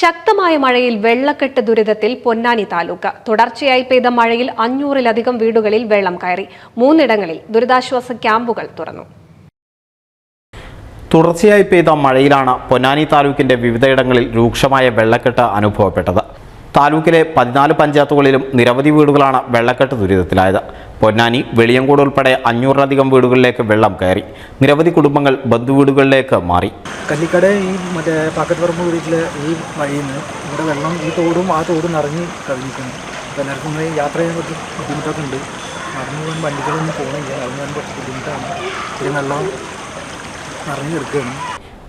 ശക്തമായ മഴയിൽ വെള്ളക്കെട്ട് ദുരിതത്തിൽ പൊന്നാനി താലൂക്ക്. തുടർച്ചയായി പെയ്ത മഴയിൽ അഞ്ഞൂറിലധികം വീടുകളിൽ വെള്ളം കയറി. മൂന്നിടങ്ങളിൽ ദുരിതാശ്വാസ ക്യാമ്പുകൾ തുറന്നു. തുടർച്ചയായി പെയ്ത മഴയിലാണ് പൊന്നാനി താലൂക്കിന്റെ വിവിധയിടങ്ങളിൽ രൂക്ഷമായ വെള്ളക്കെട്ട് അനുഭവപ്പെട്ടത്. താലൂക്കിലെ പതിനാല് പഞ്ചായത്തുകളിലും നിരവധി വീടുകളാണ് വെള്ളക്കെട്ട് ദുരിതത്തിലായത്. പൊന്നാനി വെളിയങ്കോട് ഉൾപ്പെടെ അഞ്ഞൂറിലധികം വീടുകളിലേക്ക് വെള്ളം കയറി. നിരവധി കുടുംബങ്ങൾ ബന്ധുവീടുകളിലേക്ക് മാറി. കല്ലിക്കട ഈ മറ്റേ പാക്കറ്റ് പറമ്പ് വീട്ടിലെ ഈ വഴിയിൽ നിന്ന് ഇവിടെ വെള്ളം ഈ തോടും ആ തോടും നിറഞ്ഞ് കഴിഞ്ഞിരിക്കുന്നു. അപ്പോൾ എല്ലാവർക്കും യാത്ര ചെയ്യാൻ കുറച്ച് ബുദ്ധിമുട്ടൊക്കെ ഉണ്ട്. നടന്നു പോകാൻ വണ്ടികളൊന്നും പോകണില്ല നടന്നു പോകാൻ കുറച്ച് ബുദ്ധിമുട്ടാണ്. ഇത്രയും വെള്ളം നിറഞ്ഞു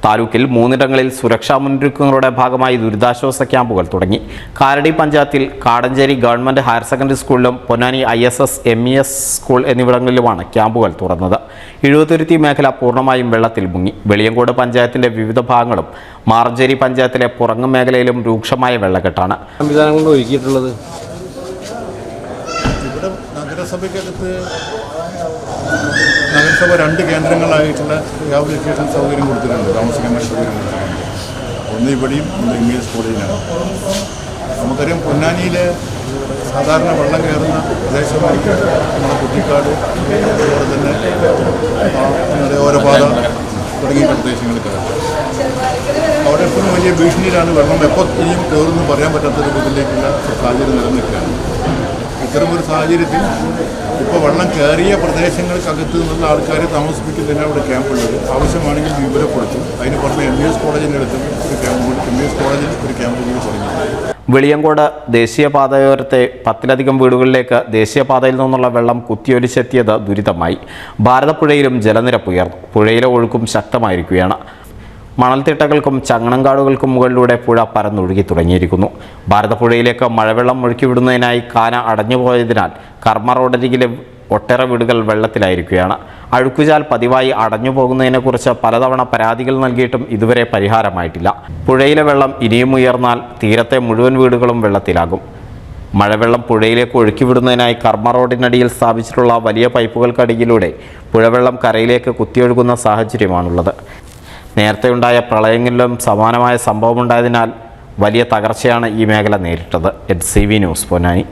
താലൂക്കിൽ മൂന്നിടങ്ങളിൽ സുരക്ഷാ മുന്നൊരുക്കങ്ങളുടെ ഭാഗമായി ദുരിതാശ്വാസ ക്യാമ്പുകൾ തുടങ്ങി. കാരടി പഞ്ചായത്തിൽ കാടഞ്ചേരി ഗവൺമെന്റ് ഹയർ സെക്കൻഡറി സ്കൂളിലും Ponnani I S S M E S school എന്നിവിടങ്ങളിലുമാണ് ക്യാമ്പുകൾ തുറന്നത്. എഴുപത്തിരുത്തി മേഖല പൂർണമായും വെള്ളത്തിൽ മുങ്ങി. വെളിയങ്കോട് പഞ്ചായത്തിന്റെ വിവിധ ഭാഗങ്ങളും മാർജേരി പഞ്ചായത്തിലെ പുറങ്ങ് മേഖലയിലും രൂക്ഷമായ വെള്ളക്കെട്ടാണ്. സംവിധാനങ്ങൾ ഒരുക്കിയിട്ടുള്ളത്? ഇവിടെ നഗരസഭയ്ക്കകത്ത് നഗരസഭ രണ്ട് കേന്ദ്രങ്ങളായിട്ടുള്ള റിഹാബിലിറ്റേഷൻ സൗകര്യം കൊടുത്തിട്ടുണ്ട് താമസിക്കാൻ സൗകര്യം കൊടുത്തിട്ടുണ്ട്. ഒന്ന് ഇവിടെയും ഒന്ന് ഇംഗ്ലീഷ് കോളേജിലാണ് നമുക്കറിയാം പൊന്നാനിയിൽ സാധാരണ വെള്ളം കയറുന്ന പ്രദേശമായിട്ട് നമ്മുടെ കുട്ടിക്കാട് അതുപോലെ തന്നെ നമ്മുടെ ഓരപാത തുടങ്ങിയ പ്രദേശങ്ങളിൽ കയറും അവിടെ എപ്പോഴും വലിയ ഭീഷണിയിലാണ് വെള്ളം എപ്പോൾ ഇനിയും കയറുമെന്ന് പറയാൻ പറ്റാത്ത രൂപത്തിലേക്കുള്ള സാഹചര്യം നിലനിൽക്കുകയാണ്. ഇത്തരമൊരു സാഹചര്യത്തിൽ ഇപ്പോൾ വെള്ളം കയറിയ പ്രദേശങ്ങൾക്കകത്ത് നിന്നുള്ള ആൾക്കാരെ താമസിപ്പിക്കുന്നതിന് അവിടെ ക്യാമ്പുള്ളത് ആവശ്യമാണെങ്കിൽ വിവരപ്പെടുത്തും അതിന് പുറമെ എം എസ് കോളേജിന്റെ അടുത്തും ഒരു ക്യാമ്പ് എം എസ് കോളേജിൽ ഒരു ക്യാമ്പ് കൂടി തുടങ്ങി. വെളിയങ്കോട് ദേശീയപാതയോരത്തെ പത്തിലധികം വീടുകളിലേക്ക് ദേശീയപാതയിൽ നിന്നുള്ള വെള്ളം കുത്തിയൊലിച്ചെത്തിയത് ദുരിതമായി. ഭാരതപ്പുഴയിലും ജലനിരപ്പ് ഉയർന്നു. പുഴയിലെ ഒഴുക്കും ശക്തമായിരിക്കുകയാണ്. മണൽത്തിട്ടകൾക്കും ചങ്ങണങ്കാടുകൾക്കും മുകളിലൂടെ പുഴ പരന്നൊഴുകി തുടങ്ങിയിരിക്കുന്നു. ഭാരതപ്പുഴയിലേക്ക് മഴവെള്ളം ഒഴുക്കിവിടുന്നതിനായി കാന അടഞ്ഞുപോയതിനാൽ കർമ്മ റോഡരികിലെ ഒട്ടേറെ വീടുകൾ വെള്ളത്തിലായിരിക്കുകയാണ്. അഴുക്കുചാൽ പതിവായി അടഞ്ഞു പോകുന്നതിനെക്കുറിച്ച് പലതവണ പരാതികൾ നൽകിയിട്ടും ഇതുവരെ പരിഹാരമായിട്ടില്ല. പുഴയിലെ വെള്ളം ഇനിയും ഉയർന്നാൽ തീരത്തെ മുഴുവൻ വീടുകളും വെള്ളത്തിലാകും. മഴവെള്ളം പുഴയിലേക്ക് ഒഴുക്കിവിടുന്നതിനായി കർമ്മ റോഡിനടിയിൽ സ്ഥാപിച്ചിട്ടുള്ള വലിയ പൈപ്പുകൾക്കടിയിലൂടെ പുഴവെള്ളം കരയിലേക്ക് കുത്തിയൊഴുകുന്ന സാഹചര്യമാണുള്ളത്. നേരത്തെയുണ്ടായ പ്രളയങ്ങളിലും സമാനമായ സംഭവമുണ്ടായതിനാൽ വലിയ തകർച്ചയാണ് ഈ മേഖല നേരിട്ടത്. H C V news Ponnani.